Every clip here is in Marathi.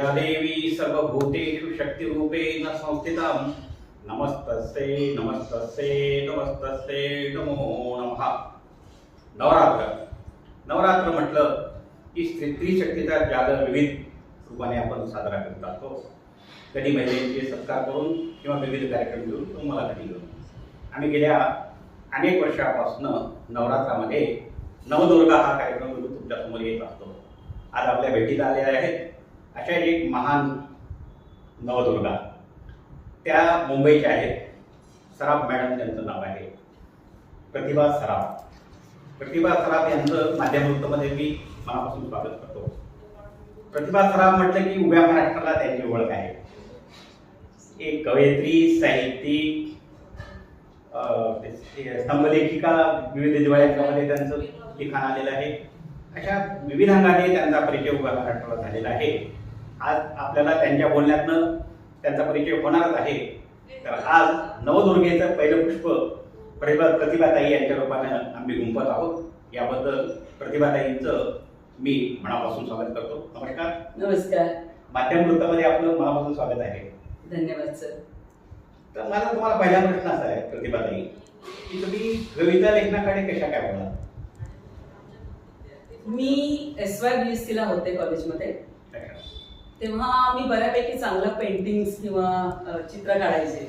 या देवी सर्वभूतेषु शक्तिरूपेण संस्थितं। नमस्तस्ते नमस्तस्ते नमस्तस्ते नमो नमः। नवरात्र। नवरात्र म्हटलं की स्त्री स्त्री शक्तीचा जागर विविध रूपाने आपण साजरा करत असतो. कधी महिलांचे सत्कार करून किंवा विविध कार्यक्रम घेऊन तुम्हाला कधी घेऊन. आम्ही गेल्या अनेक वर्षापासून नवरात्रामध्ये नवदुर्गा हा कार्यक्रम घेऊन तुमच्यासमोर येत असतो. आज आपल्या भेटीला आलेल्या आहेत. अशा एक महान नवदुर्गा. त्या मुंबईच्या आहेत. सराफ मॅडम त्यांचं नाव आहे. प्रतिभा सराफ. प्रतिभा सराफ यांचं माध्यमवृत्तमध्ये मी मनापासून स्वागत करतो. प्रतिभा सराफ म्हटलं की उभ्या महाराष्ट्राला त्यांची ओळख आहे. एक कवयित्री साहित्यिक स्तंभलेखिका विविध दिवाळ्यांच्यामध्ये त्यांचं लिखाण आलेलं आहे. अशा विविध अंगाने त्यांचा परिचय उभ्या महाराष्ट्राला झालेला आहे. आज आपल्याला त्यांच्या बोलण्यातनं त्यांचा परिचय होणारच आहे. तर आज नवदुर्गेचं पहिलं पुष्प प्रतिभा प्रतिभाताई यांच्या रूपानं आम्ही गुंफत आहोत. याबद्दल प्रतिभाताईंचं मी मनापासून स्वागत करतो. नमस्कार. नमस्कार. माध्यम वृत्तामध्ये आपलं मनापासून स्वागत आहे. धन्यवाद सर. तर मला तुम्हाला पहिला प्रश्न असा आहे प्रतिभाताई. की तुम्ही कविता लेखनाकडे कशा काय बोला मी एस वाय बी एस सीला होते कॉलेजमध्ये तेव्हा मी बऱ्यापैकी चांगलं पेंटिंग्स किंवा चित्र काढायचे.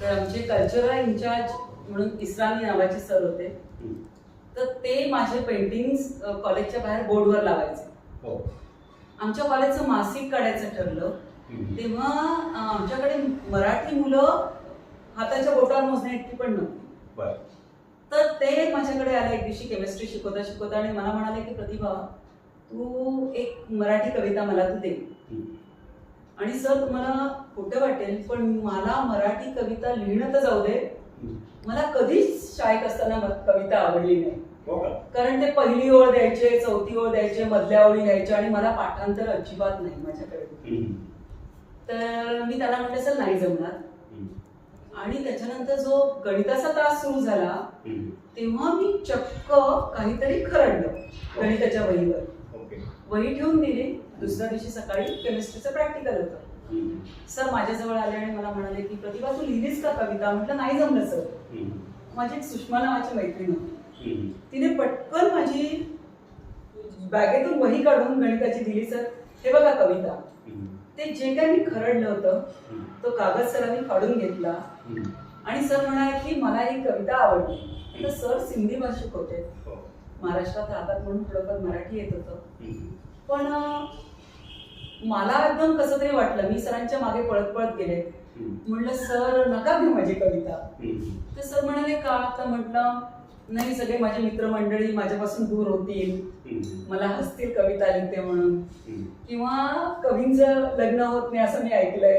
तर आमचे कल्चरल इन्चार्ज म्हणून इस्लामी नावाचे सर होते. तर ते माझे पेंटिंग्स कॉलेजच्या बाहेर बोर्डवर लावायचे. हो. आमच्या कॉलेजचं मासिक काढायचं ठरलं. तेव्हा आमच्याकडे मराठी मुलं हाताच्या बोटावर मोजण्या इतकी पण नव्हती. तर ते माझ्याकडे आले एक दिवशी केमिस्ट्री शिकवता शिकवता आणि मला म्हणाले की प्रतिभा तू एक मराठी कविता मला तू दे. आणि सर तुम्हाला खोटं वाटेल पण मला मराठी कविता लिहिणं तर जाऊ दे. मला कधीच शाळेत असताना कविता आवडली नाही. हो कारण ते पहिली ओळ द्यायचे चौथी ओळ द्यायचे मधल्या ओळी द्यायचे आणि मला पाठांतर अजिबात नाही माझ्याकडे. तर मी त्याला म्हटलं सर नाही जमणार. आणि त्याच्यानंतर जो गणिताचा त्रास सुरू झाला तेव्हा मी चक्क काहीतरी खरडलं गणिताच्या वहीवर. वही ठेवून दिली. दुसऱ्या दिवशी सकाळी केमिस्ट्रीचं प्रॅक्टिकल होतं. सर माझ्याजवळ आले आणि मला म्हणाले की प्रतिभा तू लिहिलीस का कविता? म्हटलं नाही जमलं सर माझी एक सुषमा नावाची मैत्रीण होती. तिने पटकन माझी बॅगेतून वही काढून गणिताची दिली सर हे बघा कविता. ते जे काही मी खरडलं होतं तो कागद सरांनी काढून घेतला. आणि सर म्हणाले की मला ही कविता आवडली. तर सर सिंधी भाषिक होते. महाराष्ट्रात राहतात म्हणून थोडंफार मराठी येत होतं. पण मला एकदम कसं तरी वाटलं. मी सरांच्या मागे पळत पळत गेले. म्हणलं सर नका घेऊ माझी कविता. तर सर म्हणाले का? तर म्हटलं नाही सगळे माझे मित्रमंडळी माझ्यापासून दूर होतील. मला हसतील कविता लिहिते म्हणून. किंवा कवींचं लग्न होत नाही असं मी ऐकलंय.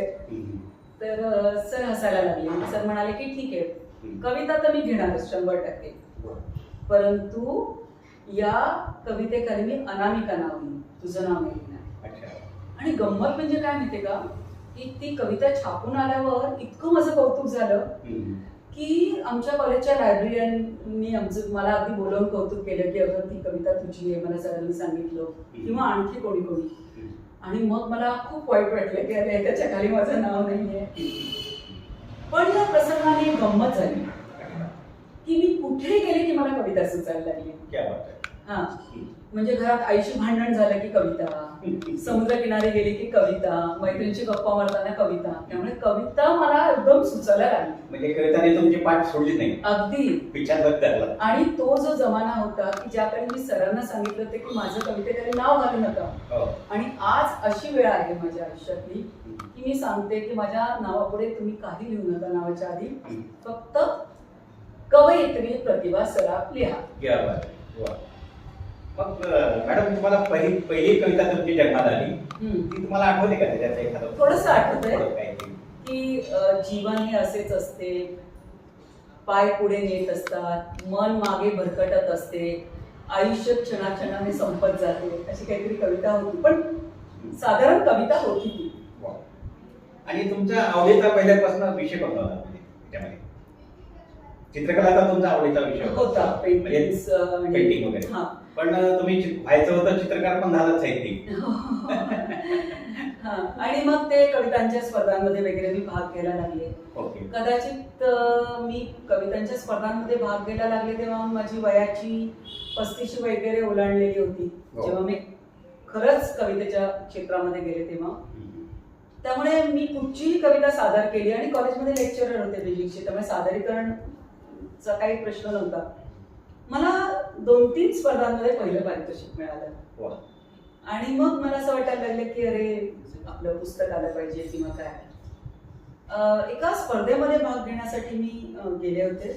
तर सर हसायला लागले. सर म्हणाले की ठीक आहे. कविता तर मी घेणारच शंभर टक्के. परंतु या कवितेखाली मी अनामिका नाव. तुझं नाव अच्छा. आणि गंमत म्हणजे काय माहितीये का? की ती कविता छापून आल्यावर इतकं माझं कौतुक झालं की आमच्या कॉलेजच्या लायब्ररीयननी आमचं मला अगदी बोलवून कौतुक केलं की अगं ती कविता तुझी आहे मला सरांनी सांगितलं. किंवा आणखी कोणी कोणी. आणि मग मला खूप वाईट वाटलं की अरे त्याच्याखाली माझं नाव नाहीये पण या प्रसंगाने गंमत झाली. की मी कुठे गेले की मला कविता सुचायला लागली. हा. म्हणजे घरात आईशी भांडण झालं की कविता समुद्र किनारी गेली की कविता मैत्रिणीची गप्पा मारताना कविता. त्यामुळे कविता मला एकदम सुचायला लागली. म्हणजे कविताने तुमची पाठ सोडली नाही. अगदी. आणि तो जो जमाना होता की ज्याकडे मी सरांना सांगितलं होतं की माझं कवितेकडे नाव घालू नका. हो. आणि आज अशी वेळ आहे माझ्या आयुष्यातली की मी सांगते की माझ्या नावापुढे तुम्ही काही लिहू नका नावाच्या आधी. फक्त कवयित्री प्रतिभा सराफ लिहा. मग मॅडम तुम्हाला पहिली पहिली कविता तुमची जन्मात आली. ती तुम्हाला आठवते का त्याच्यात एखादं? थोडंसं आठवतंय. की जीवन हे असेच असते. पाय पुढे नेत असतात मन मागे भरकटत असते. आयुष्य क्षणाक्षणाने संपत जाते. अशी काहीतरी कविता होती. पण साधारण कविता होती ती. आणि तुमच्या आवडीचा पहिल्यापासून विषय कोणता होता म्हणजे चित्रकलाचा तुमचा आवडीचा विषय होता. म्हणजे पेंटिंग्स पेंटिंग वगैरे. हा. पण तुम्ही व्हायचं होतं चित्रकार पण झालाच साहित्यिक हा आणि मग ते कवितांच्या स्पर्धांमध्ये वगैरे मी भाग घ्यायला लागले. कदाचित मी कवितांच्या स्पर्धांमध्ये भाग घ्यायला लागले तेव्हा माझी वयाची पस्तीशी वगैरे ओलांडलेली होती. हो. जेव्हा मी खरंच कवितेच्या क्षेत्रामध्ये गेले तेव्हा. त्यामुळे मी कुठचीही कविता सादर केली आणि कॉलेजमध्ये लेक्चरर होते फिजिक्सचे त्यामुळे सादरीकरणचा काही प्रश्न नव्हता. मला दोन तीन स्पर्धांमध्ये पहिलं पारितोषिक मिळालं वा. आणि मग मला असं वाटायला लागलं की अरे आपलं पुस्तक आलं पाहिजे किंवा काय एका स्पर्धेमध्ये भाग घेण्यासाठी मी गेले होते.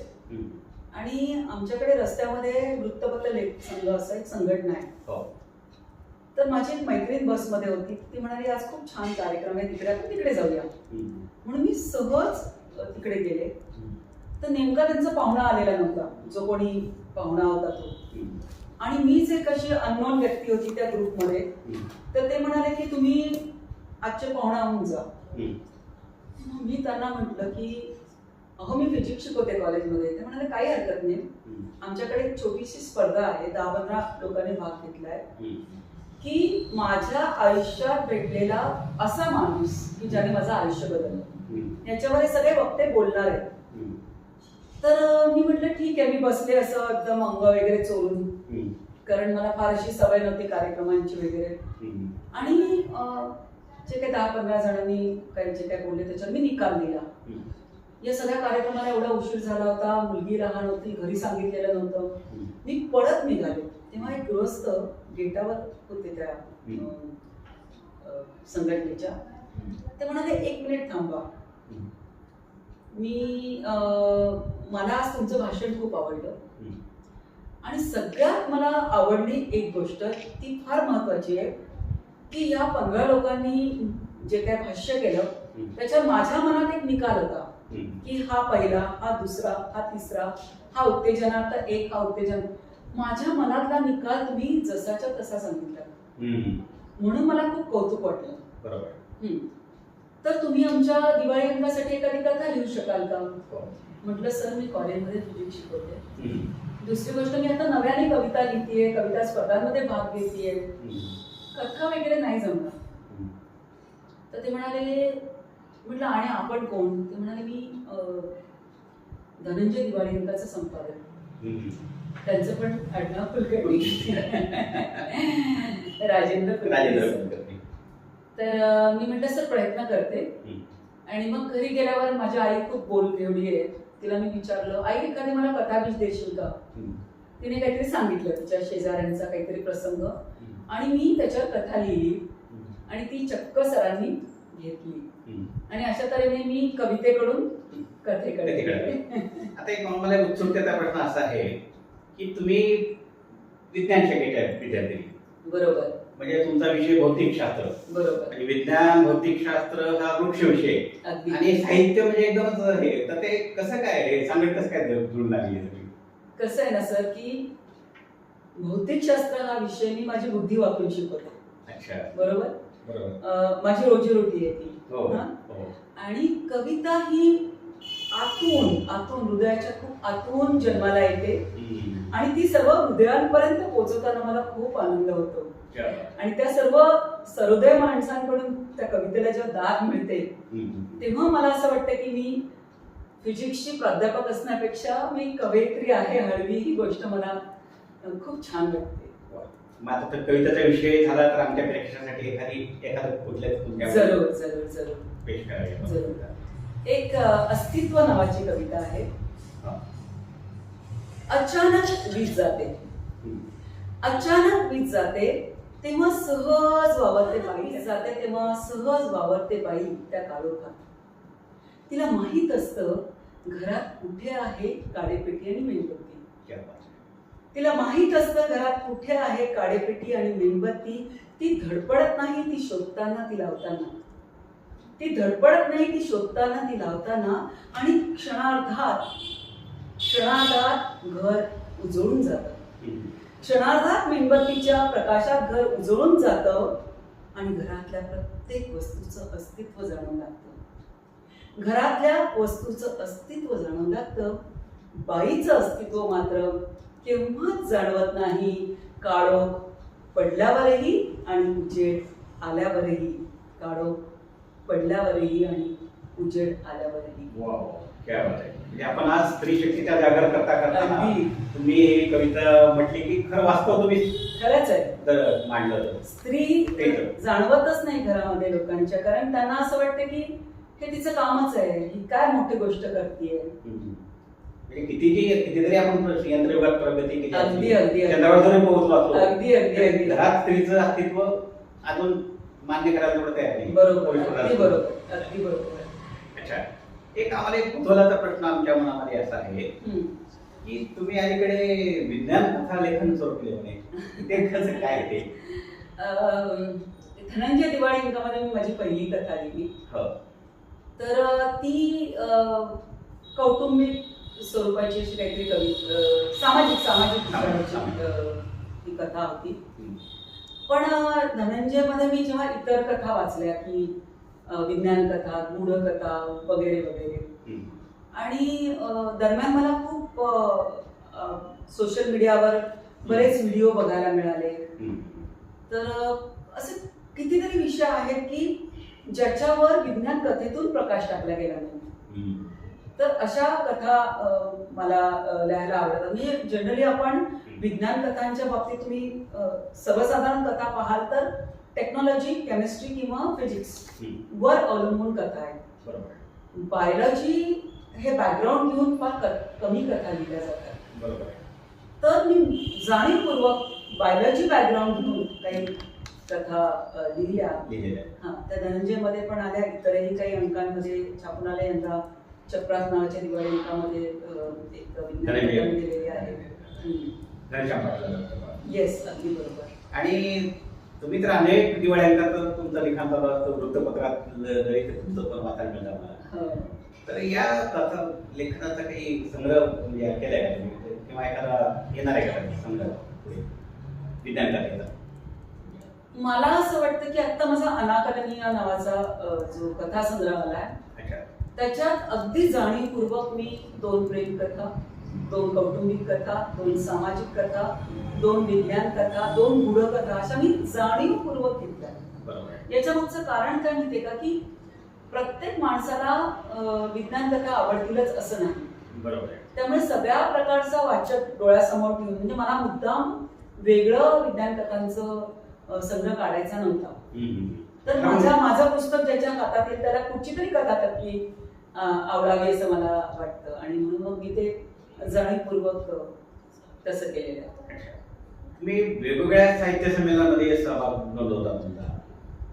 आणि आमच्याकडे रस्त्यामध्ये वृत्तपत्र लेख संघ असं एक संघटना आहे हो. तर माझी एक मैत्रीण बसमध्ये होती ती म्हणाली आज खूप छान कार्यक्रम आहे तिकडे आपण तिकडे जाऊया. म्हणून मी सहज तिकडे गेले. तर नेमका त्यांचा पाहुणा आलेला नव्हता जो कोणी पाहुणा होता तो. आणि मीच एक अशी अननोन व्यक्ती होती त्या ग्रुपमध्ये. तर ते म्हणाले की तुम्ही आजचे पाहुणा होऊन जा मी त्यांना म्हटलं की अहो मी फिजिक्स शिकवते कॉलेजमध्ये ते म्हणाले काही हरकत नाही. आमच्याकडे एक छोटीशी स्पर्धा आहे दहा पंधरा लोकांनी भाग घेतलाय. की माझ्या आयुष्यात भेटलेला असा माणूस की ज्याने माझं आयुष्य बदललं. याच्यावर हे सगळे वक्ते बोलणार आहेत. तर मी म्हटलं ठीक आहे मी बसले असं एकदम अंग वगैरे चोरून. कारण मला फार अशी सवय नव्हती कार्यक्रमांची वगैरे. आणि जे काही दहा पंधरा जणांनी काही जे काही बोलले त्याच्यावर मी निकाल दिला. या सगळ्या कार्यक्रमाला एवढा उशीर झाला होता मुलगी लहान होती घरी सांगितलेलं नव्हतं. मी पळत निघाले तेव्हा एक गृहस्थ गेटावर होते त्या संघटनेच्या ते म्हणाले एक मिनिट थांबा. मी अं, मला आज तुमचं भाषण खूप आवडलं. आणि सगळ्यात मला आवडली एक गोष्ट ती फार महत्वाची आहे की या पंधरा लोकांनी जे काय भाष्य केलं हम्म. त्याच्यात माझ्या मनात एक निकाल होता. की हा पहिला हा दुसरा हा तिसरा हा उत्तेजनार्थ एक हा उत्तेजन माझ्या मनातला निकाल तुम्ही जसाच्या तसा सांगितला. म्हणून मला खूप कौतुक वाटलं बरोबर. तर तुम्ही आमच्या दिवाळी अंकासाठी एखादी कथा लिहू शकाल का. म्हटलं सर मी कॉलेजमध्ये फिजिक्स शिकवते. दुसरी गोष्ट मी आता नव्याने कविता लिहितीये कविता स्पर्धांमध्ये भाग घेतीये. कथा वगैरे नाही जमणार. तर ते म्हणाले म्हटलं आणि आपण कोण ते म्हणाले मी धनंजय दिवाळी अंकाचं संपादक. त्यांचं पण आडनाव कुलकर्णी राजेंद्र राजेंद्र. तर मी म्हटलं सर प्रयत्न करते. आणि मग घरी गेल्यावर माझी आई खूप बोल एवढी आहे तिला मी विचारलं आई एखादी मला कथाबीज देशील का. तिने काहीतरी सांगितलं तिच्या शेजाऱ्यांचा काहीतरी प्रसंग. आणि मी त्याच्यावर कथा लिहिली. आणि ती चक्क सरांनी घेतली. आणि अशा तऱ्हेने मी कवितेकडून कथेकडे. आता एक मला उत्सुकतेचा प्रश्न असा आहे की तुम्ही विज्ञान शाखेच्या विद्यार्थी बरोबर म्हणजे तुमचा विषय भौतिकशास्त्र बरोबर. आणि विज्ञान भौतिकशास्त्र हा वृक्ष विषय. अगदी. आणि साहित्य म्हणजे एकदमच हे. तर ते कसं काय हे सांगत कसं काय जुळून लागली हे सगळी कसं आहे ना सर की भौतिकशास्त्र हा विषय मी माझी बुद्धी वापरून शिकवते. अच्छा. बरोबर? बरोबर. अं, माझी रोजीरोटी आहे ती. हो हा? हो? आणि कविता ही आतून आतून हृदयाच्या खूप आतून जन्माला येते. हम्म. आणि ती सर्व हृदयांपर्यंत पोहोचवताना मला खूप आनंद होतो. आणि त्या सर्व सरोदय माणसांकडून त्या कवितेला जेव्हा दाद मिळते. तेव्हा मला असं वाटतं की मी फिजिक्सची प्राध्यापक असण्यापेक्षा मी कवयित्री आहे हळवी ही गोष्ट मला खूप छान वाटते मग आता तर कवितेचा विषय झाला तर आमच्या प्रेक्षकांसाठी एखादी एखादं कुठल्या जरूर जरूर जरूर पेश करावी. एक अस्तित्व नावाची कविता आहे. अचानक वीज जाते. अचानक वीज जाते तेव्हा सहज वावरते बाई. जाते तेव्हा सहज वावरते बाई त्या काळोखात. तिला माहीत असतं घरात कुठे आहे काडेपेटी आणि मेणबत्ती. तिला माहीत असतं घरात कुठे आहे काडेपेटी आणि मेणबत्ती. ती धडपडत नाही ती शोधताना ती लावताना. ती धडपडत नाही ती शोधताना ती लावताना आणि क्षणार्धात क्षणार्धात घर उजळून जातं. क्षणार्धात मेणबत्तीच्या प्रकाशात घर उजळून जातं आणि घरातल्या प्रत्येक वस्तूचं अस्तित्व जाणवू लागतं. घरातल्या वस्तूचं अस्तित्व जाणवू लागतं. बाईचं अस्तित्व मात्र केव्हाच जाणवत नाही. काळोख पडल्यावरही आणि उजेड आल्यावरही. काळो पडल्यावरही आणि उजेड आल्यावरही. म्हणजे आपण आज स्त्री शक्तीचा जागर करता अगदी. तुम्ही ही कविता म्हटली की खरं वास्तव तुम्ही खरंच आहे तर मांडलं स्त्री ते तर. जाणवतच नाही घरामध्ये लोकांच्या कारण त्यांना असं वाटतं की हे तिचं कामच आहे ही काय मोठी गोष्ट करते हम्म. म्हणजे कितीची कितीतरी आपण यंत्रयुगात प्रगती केली अगदी, अगदी, अगदी. चंद्रावर जरी पोहोचलो असलो अगदी, अगदी, तरी अगदी. घरात स्त्रीचं अस्तित्व अजून मान्य करायला तेवढं तयार नाही बरोबर पुरुष अगदी. बरोबर अगदी बरोबर अच्छा एक आम्हाला एक कुतूहलाचा प्रश्न आमच्या मनामध्ये असा आहे. की तुम्ही अलीकडे विज्ञान कथा लेखन सुरू केले म्हणे. ते कसं काय ते? धनंजय दिवाळी अंकामध्ये मी माझी पहिली कथा लिहिली. हो. तर ती कौटुंबिक स्वरूपाची अशी काहीतरी कवी सामाजिक सामाजिक ती कथा होती. पण धनंजयमध्ये मी जेव्हा इतर कथा वाचल्या की विज्ञान कथा गूढ कथा वगैरे वगैरे. आणि दरम्यान मला खूप सोशल मीडियावर बरेच व्हिडिओ बघायला मिळाले. तर असे कितीतरी विषय आहेत की ज्याच्यावर विज्ञान कथेतून प्रकाश टाकला गेला नाही. तर अशा कथा मला लिहायला आवडतात म्हणजे जनरली आपण विज्ञान कथांच्या बाबतीत तुम्ही सर्वसाधारण कथा पाहाल तर टेक्नॉलॉजी केमिस्ट्री किंवा फिजिक्स. वर अवलंबून कथा आहेत बरोबर. बायोलॉजी हे बॅकग्राऊंड घेऊन फार कमी कथा लिहिल्या जातात. बरोबर. आहे. तर मी जाणीवपूर्वक बायोलॉजी बॅकग्राऊंड घेऊन काही कथा लिहिल्या. आहे. हा त्या धनंजयमध्ये पण आल्या. इतरही काही अंकांमध्ये छापून आल्या. यंदा चक्रात नावाच्या दिवाळी अंकामध्ये एक लिहिलेली आहे. येस अगदी बरोबर. आणि तुम्ही तर अनेक दिवाळ्यांका तर तुमचं लिखाण चालू असतं वृत्तपत्रात जरी ते तुमचं पण वाचायला मिळतं मला हो. तर या कथा लेखनाचा काही संग्रह म्हणजे केलाय का तुम्ही किंवा एखादा येणार आहे का संग्रह पुढे? विज्ञान कथेचा मला असं वाटतं की आता माझा अनाकलनीय नावाचा जो कथा संग्रह आलाय अच्छा त्याच्यात अगदी जाणीवपूर्वक मी दोन प्रेम कथा दोन कौटुंबिक कथा दोन सामाजिक कथा दोन विज्ञान कथा दोन गूढ कथा अशा मी जाणीवपूर्वक घेतल्या. बरोबर. आहे. याच्या मागचं कारण काय माहितीये का की प्रत्येक माणसाला विज्ञान कथा आवडतीलच असं नाही. बरोबर. आहे त्यामुळे सगळ्या प्रकारचा वाचक डोळ्यासमोर ठेवून म्हणजे मला मुद्दाम वेगळं विज्ञान कथांचं संग्रह काढायचा नव्हता. तर माझ्या माझं पुस्तक ज्याच्या हातात येईल त्याला कुठची तरी कथा त्यातली अं, आवडावी असं मला वाटतं. आणि म्हणून मग मी ते जाणीवपूर्वक तसं केलेलं आहे. तुम्ही वेगवेगळ्या साहित्य संमेलनामध्ये सहभाग नोंदवता तुमचा.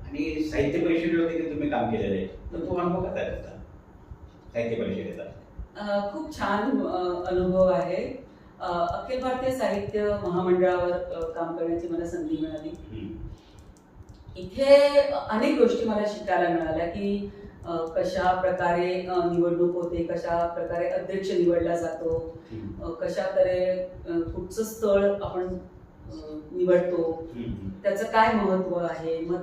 आणि साहित्य परिषदेवरती देखील तुम्ही काम केलेलं आहे. तर तो अनुभव कसा आहे त्याचा साहित्य परिषदेचा. खूप छान अनुभव आहे. अखिल भारतीय साहित्य महामंडळावर काम करण्याची मला संधी मिळाली. इथे अनेक गोष्टी मला शिकायला मिळाल्या की कशा प्रकारे निवडणूक होते कशा प्रकारे अध्यक्ष निवडला जातो कशा तऱ्हे कुठचं स्थळ आपण निवडतो. त्याचं काय महत्त्व आहे मग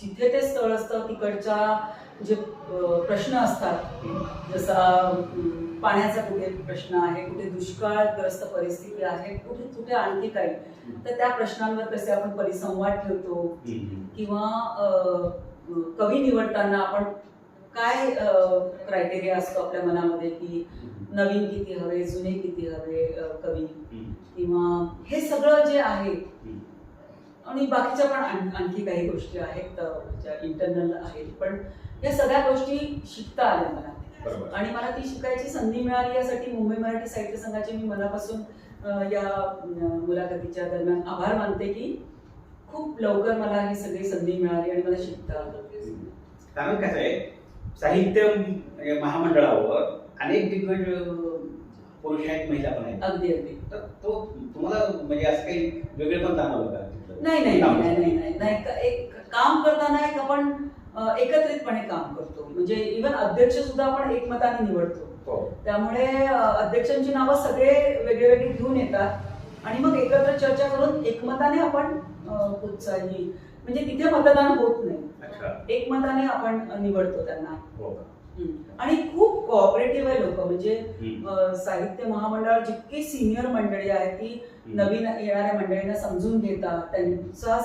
जिथे ते स्थळ असतं तिकडच्या जे प्रश्न असतात जसा पाण्याचा कुठे प्रश्न आहे कुठे दुष्काळग्रस्त परिस्थिती आहे कुठे कुठे आणखी काही तर त्या प्रश्नांवर कसे आपण परिसंवाद ठेवतो. किंवा कवी निवडताना आपण काय क्रायटेरिया असतो आपल्या मनामध्ये की नवीन किती हवे जुने किती हवे कवी. किंवा हे सगळं जे आहे. आणि बाकीच्या पण आण- आणखी काही गोष्टी आहेत ज्या इंटरनल आहेत पण या सगळ्या गोष्टी शिकता आल्या मला आणि मला ती शिकायची संधी मिळाली यासाठी मुंबई मराठी साहित्य संघाचे मी मनापासून या मुलाखतीच्या दरम्यान आभार मानते की खूप लवकर मला ही सगळी संधी मिळाली आणि मला शिकता आलं कारण कसं आहे साहित्य म्हणजे महामंडळावर अनेक दिग्गज पुरुष आहेत महिला पण आहेत. अगदी अगदी. तर तो तुम्हाला म्हणजे असं काही वेगळे पण जाणवलं का? नाही नाही नाही नाही नाही नाही नाही. क- एक काम करताना एक आपण एकत्रितपणे काम करतो. म्हणजे इवन अध्यक्ष सुद्धा आपण एकमताने निवडतो. हो. त्यामुळे अध्यक्षांची नावं सगळे वेगळे वेगळे घेऊन येतात. आणि मग एकत्र चर्चा करून एकमताने आपण उत्साही म्हणजे तिथे मतदान होत नाही. अच्छा. एकमताने आपण निवडतो त्यांना. हो. आणि खूप कोऑपरेटिव्ह आहे लोक म्हणजे साहित्य महामंडळावर जितकी सिनियर मंडळी आहेत ती. नवीन येणाऱ्या मंडळींना समजून घेतात. त्यांचा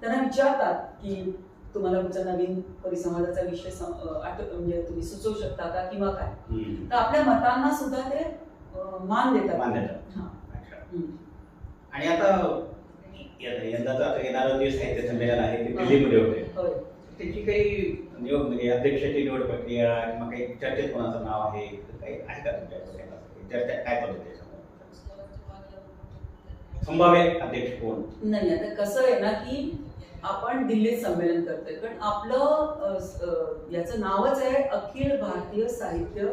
त्यांना विचारतात की तुम्हाला तुमचा नवीन परिसंवादाचा विषय म्हणजे तुम्ही सुचवू शकता का किंवा काय. तर आपल्या मतांना सुद्धा ते मान देतात. मान देतात. आणि आता यंदाचं आता येणारं जे साहित्य संमेलन आहे ते दिल्लीमध्ये होते. होय. त्याची काही निवड म्हणजे अध्यक्षाची निवड प्रक्रिया किंवा काही चर्चेत कोणाचं नाव आहे काही आहे का? चर्चा काय संभाव्य अध्यक्ष कोण? नाही आता कसं आहे ना की आपण दिल्लीत संमेलन करतोय. कारण आपलं याचं नावच आहे अखिल भारतीय साहित्य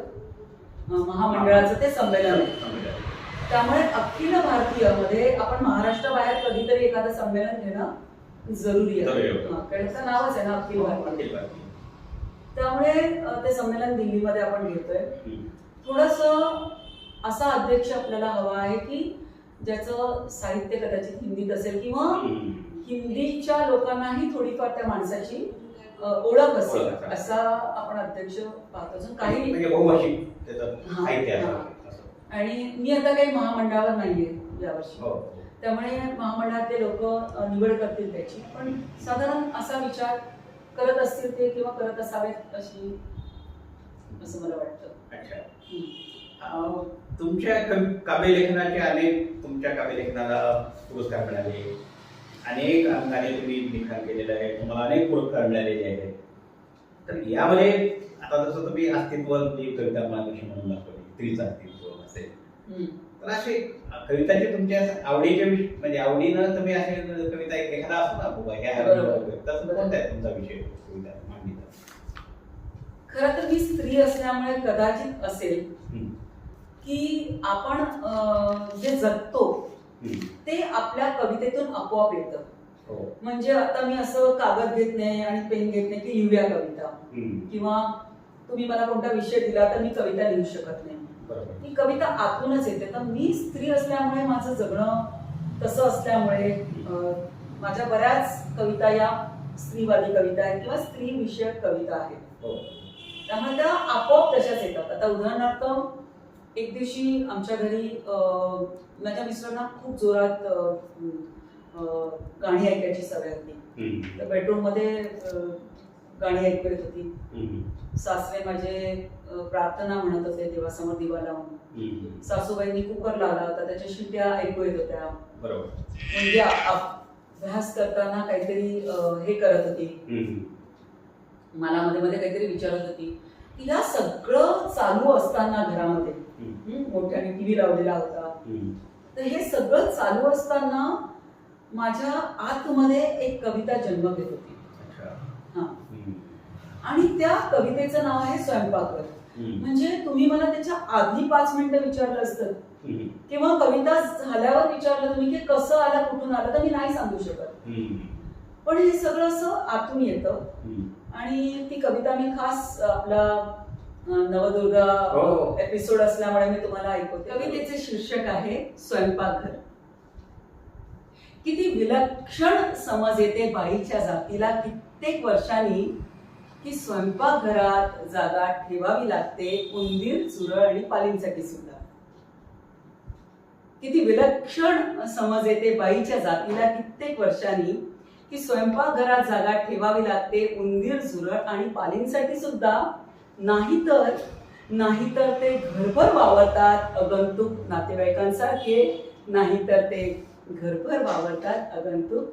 महामंडळाचं ते संमेलन. आहे. त्यामुळे अखिल भारतीयमध्ये आपण महाराष्ट्राबाहेर कधीतरी एखादं संमेलन घेणं जरुरी आहे. हा, त्याचं नावच आहे ना अखिल भारतीय अखिल भारतीय. त्यामुळे ते संमेलन दिल्लीमध्ये आपण घेतोय. थोडस असा अध्यक्ष आपल्याला हवा आहे की ज्याचं साहित्य कदाचित हिंदीत असेल किंवा. हिंदीच्या लोकांनाही थोडीफार त्या माणसाची ओळख असेल. असा आपण अध्यक्ष पाहतो काही आणि मी आता काही महामंडळावर नाहीये यावर्षी. हो. त्यामुळे महामंडळातले लोक निवड करतील त्याची. पण साधारण असा विचार करत असतील ते किंवा करत असावेत अशी असं मला वाटतं. अच्छा. तुमच्या कवि- काव्यलेखनाचे अनेक तुमच्या काव्यलेखनाला पुरस्कार मिळाले. अनेक अंगाने तुम्ही लिखाण केलेलं आहे. तुम्हाला अनेक पुरस्कार मिळालेले आहेत. तर यामध्ये आता जसं तुम्ही अस्तित्व कविता मार्गदर्शन म्हणून दाखवली स्त्रीचं अस्तित्व. तर असे कविताचे तुमच्या आवडीचे म्हणजे आवडीनं तुम्ही असे कविता एक- एखादा असतो ना बाबा ह्या. तसं कोणता आहे तुमचा विषय कविता मांडणीचा खरं तर मी स्त्री असल्यामुळे कदाचित असेल. की आपण जे जगतो. ते आपल्या कवितेतून आपोआप येतं हो म्हणजे आता मी असं कागद घेत नाही आणि पेन घेत नाही की लिहूया कविता. किंवा तुम्ही मला कोणता विषय दिला तर मी कविता लिहू शकत नाही ती कविता आतूनच येते. तर मी स्त्री असल्यामुळे माझं जगणं तसं असल्यामुळे माझ्या बऱ्याच कविता या स्त्रीवादी कविता आहेत किंवा स्त्री विषयक कविता आहेत. हो. त्यामुळे त्या आपोआप तशाच येतात. आता उदाहरणार्थ एक दिवशी आमच्या घरी अं, माझ्या मिस्टरांना खूप जोरात गाणी ऐकायची सवय होती. हम्म. तर बेडरूममध्ये गाणी ऐकू येत होती. सासरे माझे प्रार्थना म्हणत होते देवासमोर दिवा लावून. सासूबाईंनी कुकर लावला होता त्याच्या शिट्या ऐकू येत होत्या म्हणजे अभ्यास करताना काहीतरी हे करत होती. मला मध्ये मध्ये काहीतरी विचारत होती या सगळं चालू असताना घरामध्ये मोठ्याने टीव्ही लावलेला होता. तर हे सगळं चालू असताना माझ्या आतमध्ये एक कविता जन्म घेत होती हा. आणि त्या कवितेचं नाव आहे स्वयंपाकघर. म्हणजे तुम्ही मला त्याच्या आधी पाच मिनिटं विचारलं असतं. किंवा कविता झाल्यावर विचारलं तुम्ही की कसं आलं कुठून आलं तर मी नाही सांगू शकत. पण हे सगळं असं आतून येतं. आणि ती कविता मी खास आपला नवदुर्गा हो. एपिसोड असल्यामुळे मी तुम्हाला ऐकवते कवितेचे शीर्षक आहे स्वयंपाकघर किती विलक्षण समज येते बाईच्या जातीला कित्येक वर्षांनी की स्वयंपाकघरात जागा ठेवावी लागते उंदीर चुरळ आणि पालींसाठी सुद्धा. किती विलक्षण समज येते बाईच्या जातीला कित्येक वर्षांनी की स्वयंपाकघरात जागा ठेवावी लागते उंदीर झुरळ आणि पालींसाठी सुद्धा. नाहीतर नाहीतर ते घरभर वावरतात अगंतुक नातेवाईकांसारखे नाहीतर ते घरभर वावरतात अगंतुक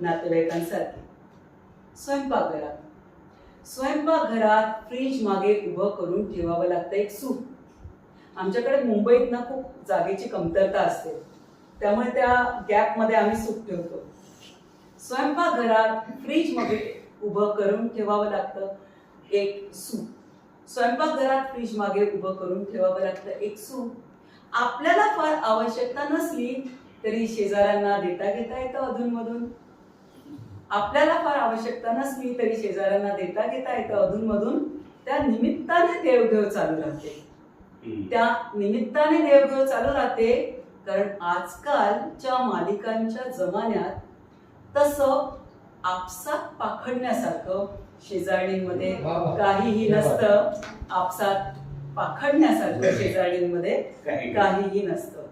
नातेवाईकांसारखे. स्वयंपाकघरात. स्वयंपाकघरात फ्रीज मागे उभं करून ठेवावं लागतं एक सूप. आमच्याकडे मुंबईत ना खूप जागेची कमतरता असते. त्यामुळे त्या गॅपमध्ये आम्ही सूप ठेवतो. स्वयंपाकघरात फ्रीजमध्ये उभं करून ठेवावं लागतं एक सूप. स्वयंपाकघरात फ्रीज मागे उभं करून ठेवावं लागतं एक सूप. आपल्याला फार आवश्यकता नसली तरी शेजाऱ्यांना देता घेता येतं अधूनमधून. आपल्याला फार आवश्यकता नसली तरी शेजाऱ्यांना देता घेता येतं अधूनमधून. त्या निमित्ताने देवघेव चालू राहते. त्या निमित्ताने देवघेव चालू राहते कारण आजकालच्या मालिकांच्या जमान्यात तसं आपसात पाखडण्यासारखं शेजारणींमध्ये. काहीही नसतं. आपसात पाखडण्यासारखं शेजारणींमध्ये काही काहीही नसतं.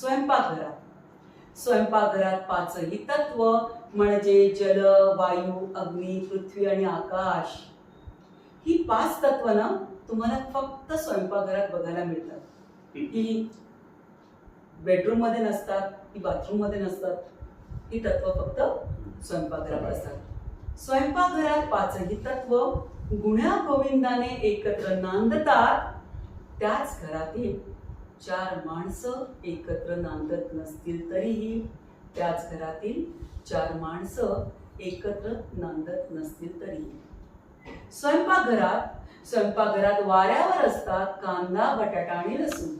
स्वयंपाकघरात. स्वयंपाकघरात पाचही तत्व म्हणजे जल वायू अग्नी पृथ्वी आणि आकाश ही पाच तत्व ना तुम्हाला फक्त स्वयंपाकघरात बघायला मिळतात. ही बेडरूममध्ये नसतात ही बाथरूममध्ये नसतात ही तत्व फक्त स्वयंपाकघरात असतात. स्वयंपाकघरात पाचही तत्व गुण्या गोविंदाने एकत्र नांदतात त्याच घरातील चार माणसं एकत्र नांदत नसतील तरीही त्याच घरातील चार माणसं एकत्र नांदत नसतील तरी. स्वयंपाकघरात स्वयंपाकघरात वाऱ्यावर असतात कांदा बटाटा आणि लसूण.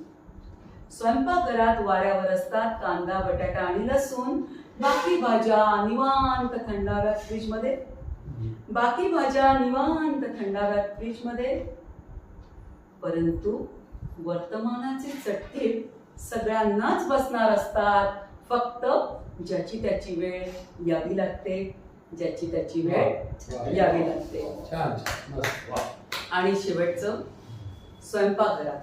स्वयंपाकघरात वाऱ्यावर असतात कांदा बटाटा आणि लसूण. बाकी भाज्या निवांत थंडाव्यात फ्रीजमध्ये. बाकी भाज्या निवांत थंडाव्यात फ्रीजमध्ये. परंतु वर्तमानाचे चटके सगळ्यांनाच बसणार असतात फक्त ज्याची त्याची वेळ यावी लागते ज्याची त्याची वेळ यावी लागते. आणि शेवटचं स्वयंपाकघरात.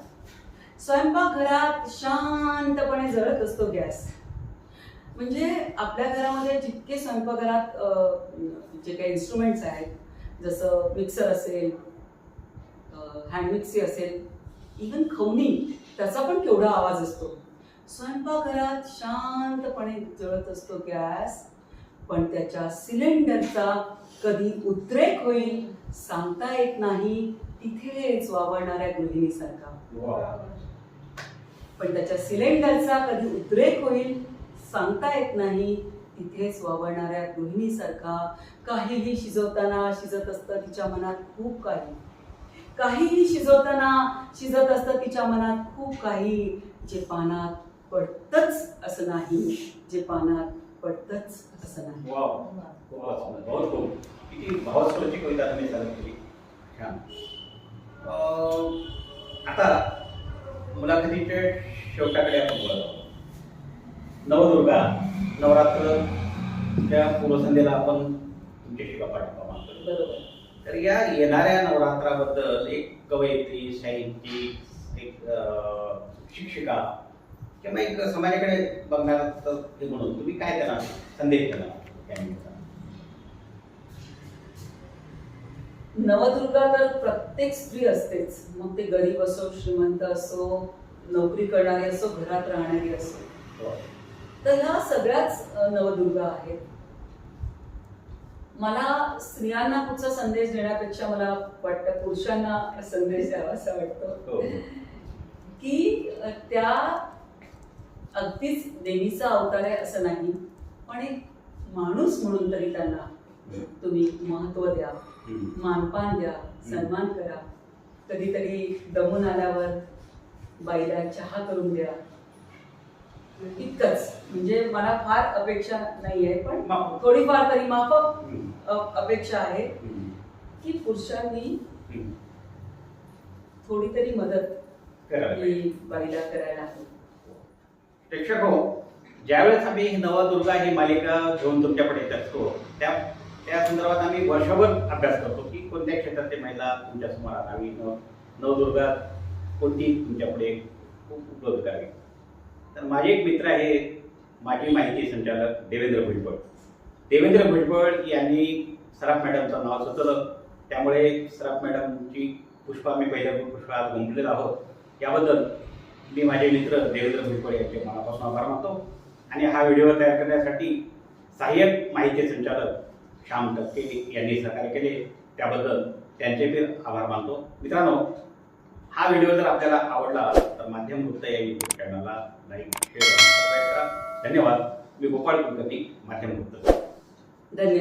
स्वयंपाकघरात शांतपणे जळत असतो गॅस. म्हणजे आपल्या घरामध्ये जितके स्वयंपाकघरात जे काही इन्स्ट्रुमेंट्स आहेत जसं मिक्सर असेल हँड मिक्सी असेल इवन खवणी त्याचा पण केवढा आवाज असतो. स्वयंपाकघरात शांतपणे जळत असतो गॅस पण त्याच्या सिलेंडरचा कधी उद्रेक होईल सांगता येत नाही. तिथेच वावरणाऱ्या गृहिणीसारखा. पण त्याच्या सिलेंडरचा कधी उद्रेक होईल सांगता येत नाही. तिथेच वावरणाऱ्या गृहिणीसारखा काहीही शिजवताना शिजत असतं तिच्या मनात खूप काही. काहीही शिजवताना शिजत असतं तिच्या मनात खूप काही. जे पानात पडतच असं नाही जे पानात पडतच असं नाही. आता मुलाखतीच्या शेवटाकडे आपण बोलत नवदुर्गा नवरात्र त्या पूर्वसंध्येला आपण तुमच्याशी गप्पा मारतो बरोबर. तर या येणाऱ्या नवरात्राबद्दल एक कवयित्री साहित्यिक एक शिक्षिका किंवा एक समाजाकडे बघणारा हे म्हणून तुम्ही काय त्यांना संदेश निमित्तानं? नवदुर्गा तर प्रत्येक स्त्री असतेच मग ते गरीब असो श्रीमंत असो नोकरी करणारी असो घरात राहणारी असो हो. तर ह्या सगळ्याच नवदुर्गा आहेत मला स्त्रियांना कुठचा संदेश देण्यापेक्षा मला वाटतं पुरुषांना संदेश द्यावा असं वाटतं हो. की त्या अगदीच देवीचा अवतार आहे असं नाही पण एक माणूस म्हणून तरी त्यांना तुम्ही महत्त्व द्या. मानपान द्या सन्मान करा कधीतरी दमून आल्यावर बाईला चहा करून द्या इतकंच म्हणजे मला फार अपेक्षा नाही आहे पण. थोडीफार तरी माफक अपेक्षा आहे. की पुरुषांनी. थोडी तरी मदत बाईला करायला हवी प्रेक्षक हो ज्यावेळेस आम्ही ही नवदुर्गा ही मालिका घेऊन तुमच्याकडे येत असतो त्या त्या संदर्भात आम्ही वर्षभर अभ्यास करतो की कोणत्या क्षेत्रातली महिला तुमच्यासमोर आणावी नव नवदुर्गा कोणती तुमच्यापुढे खूप उपलब्ध करावी? तर माझे एक मित्र आहे माजी माहिती संचालक देवेंद्र भुजबळ. देवेंद्र भुजबळ यांनी सराफ मॅडमचं नाव सुचवलं. त्यामुळे सराफ मॅडमची पुष्पा आम्ही पहिल्या पुष्पा आज गुंतलेलो आहोत. याबद्दल मी माझे मित्र देवेंद्र भुईकोळे यांचे मनापासून आभार मानतो. आणि हा व्हिडिओ तयार करण्यासाठी सहाय्यक माहिती संचालक श्याम टक्के यांनी सहकार्य केले. त्याबद्दल त्यांचे मी आभार मानतो. मित्रांनो हा व्हिडिओ जर आपल्याला आवडला तर माध्यम वृत्त या युट्यूब चॅनलला लाईक शेअर सबस्क्राईब करा. धन्यवाद. मी गोपाळ कुलकर्णी माध्यम वृत्त. धन्यवाद.